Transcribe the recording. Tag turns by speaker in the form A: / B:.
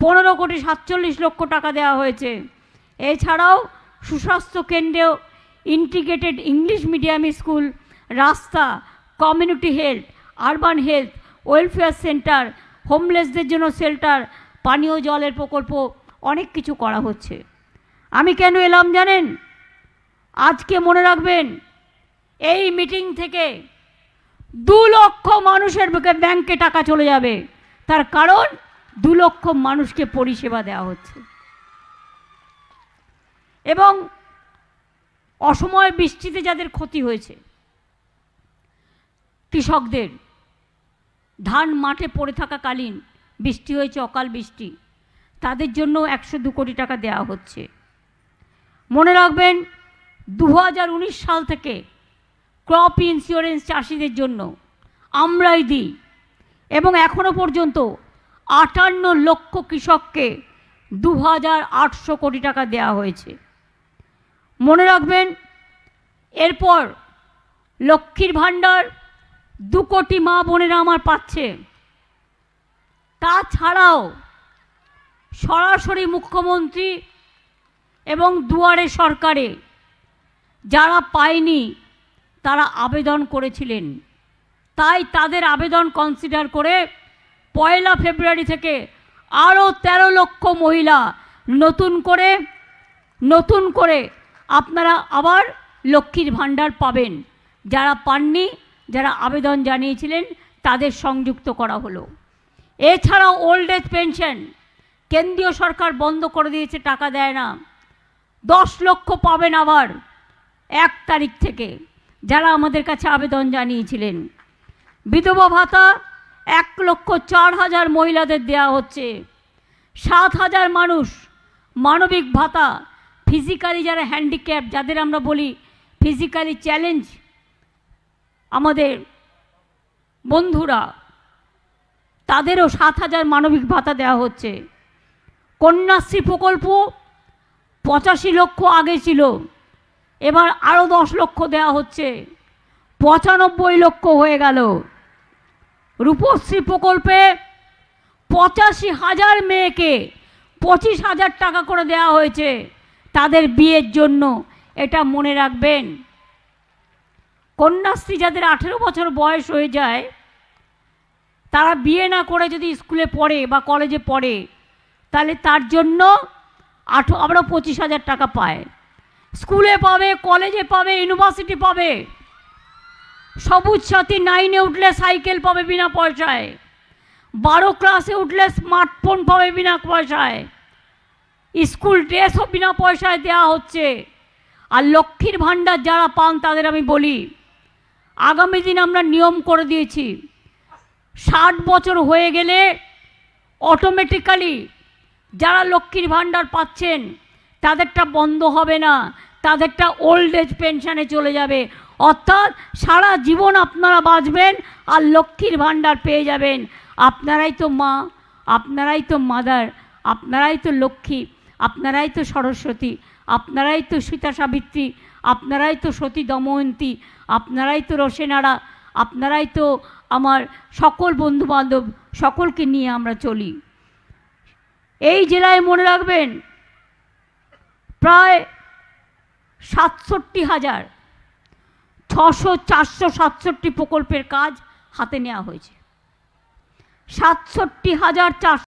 A: পনেরো কোটি সাতচল্লিশ লক্ষ টাকা দেওয়া হয়েছে। এছাড়াও সুস্বাস্থ্য কেন্দ্রেও ইন্টিগ্রেটেড ইংলিশ মিডিয়াম স্কুল রাস্তা community health urban health welfare centre হোমলেসদের জন্য শেল্টার পানীয় জলের প্রকল্প, অনেক কিছু করা হচ্ছে। আমি কেন এলাম জানেন? আজকে মনে রাখবেন, এই মিটিং থেকে দু লক্ষ মানুষের বুকে ব্যাংকে টাকা চলে যাবে। তার কারণ দু লক্ষ মানুষকে পরিষেবা দেওয়া হচ্ছে। এবং অসময় বৃষ্টিতে যাদের ক্ষতি হয়েছে, কৃষকদের, ধান মাঠে পড়ে থাকাকালীন বৃষ্টি হয়েছে, অকাল বৃষ্টি, তাদের জন্য একশো দু কোটি টাকা দেওয়া হচ্ছে। মনে রাখবেন দু হাজার উনিশ সাল থেকে ক্রপ ইন্স্যুরেন্স চাষিদের জন্য আমরাই দিই, এবং এখনও পর্যন্ত আটান্ন লক্ষ কৃষককে দু হাজার আটশো কোটি টাকা দেওয়া হয়েছে। মনে রাখবেন, এরপর লক্ষ্মীর ভাণ্ডার দু কোটি মা বোনেরা আমার পাচ্ছে। তাছাড়াও সরাসরি মুখ্যমন্ত্রী এবং দুয়ারে সরকারে যারা পায়নি, তারা আবেদন করেছিলেন। তাই তাদের আবেদন কনসিডার করে পয়লা ফেব্রুয়ারি থেকে আরও ১৩ লক্ষ মহিলা নতুন করে নতুন করে আপনারা আবার লক্ষ্মীর ভাণ্ডার পাবেন। যারা পাননি, যারা আবেদন জানিয়েছিলেন, তাদের সংযুক্ত করা হলো। এছাড়াও ওল্ড এজ পেনশন কেন্দ্রীয় সরকার বন্ধ করে দিয়েছে, টাকা দেয় না। দশ লক্ষ পাবেন আবার এক তারিখ থেকে, যারা আমাদের কাছে আবেদন জানিয়েছিলেন। বিধবা ভাতা এক লক্ষ চার হাজার মহিলাদের দেওয়া হচ্ছে। সাত হাজার মানুষ মানবিক ভাতা ফিজিক্যালি যারা হ্যান্ডিক্যাপ যাদের আমরা বলি ফিজিক্যালি চ্যালেঞ্জ আমাদের বন্ধুরা, তাদেরও সাত হাজার মানবিক ভাতা দেওয়া হচ্ছে। কন্যাশ্রী প্রকল্প পঁচাশি লক্ষ আগে ছিল, এবার আরও দশ লক্ষ দেওয়া হচ্ছে। পঁচানব্বই লক্ষ হয়ে গেল। রূপশ্রী প্রকল্পে পঁচাশি হাজার মেয়েকে পঁচিশ হাজার টাকা করে দেওয়া হয়েছে। তাদের বিয়ের জন্য এটা মনে রাখবেন। কন্যাশ্রী যাদের আঠেরো বছর বয়স হয়ে যায়, তারা বিয়ে না করে যদি স্কুলে পড়ে বা কলেজে পড়ে, তাহলে তার জন্য আঠো আমরা পঁচিশ হাজার টাকা পায়। স্কুলে পাবে, কলেজে পাবে, ইউনিভার্সিটি পাবে। সবুজ সাথী নাইনে উঠলে সাইকেল পাবে বিনা পয়সায়। বারো ক্লাসে উঠলে স্মার্টফোন পাবে বিনা পয়সায়। স্কুল ড্রেসও বিনা পয়সায় দেওয়া হচ্ছে। আর লক্ষ্মীর ভাণ্ডার যারা পান তাদের আমি বলি, আগামী দিন আমরা নিয়ম করে দিয়েছি। ষাট বছর হয়ে গেলে অটোমেটিক্যালি যারা লক্ষ্মীর ভাণ্ডার পাচ্ছেন, তাদেরটা বন্ধ হবে না। তাদেরটা ওল্ড এজ পেনশনে চলে যাবে। অর্থাৎ সারা জীবন আপনারা বাঁচবেন আর লক্ষ্মীর ভাণ্ডার পেয়ে যাবেন। আপনারাই তো মা, আপনারাই তো মাদার আপনারাই তো লক্ষ্মী, আপনারাই তো সরস্বতী, আপনারাই তো সীতা সাবিত্রী, আপনারাই তো সতী দময়ন্তী, আপনারাই তো রসেনারা আপনারাই তো আমার সকল বন্ধুবান্ধব সকলকে নিয়ে আমরা চলি। এই জেলায় মনে রাখবেন, প্রায় সাতষট্টি হাজার ছশো চারশো সাতষট্টি প্রকল্পের কাজ হাতে নেওয়া হয়েছে। সাতষট্টি হাজার চারশো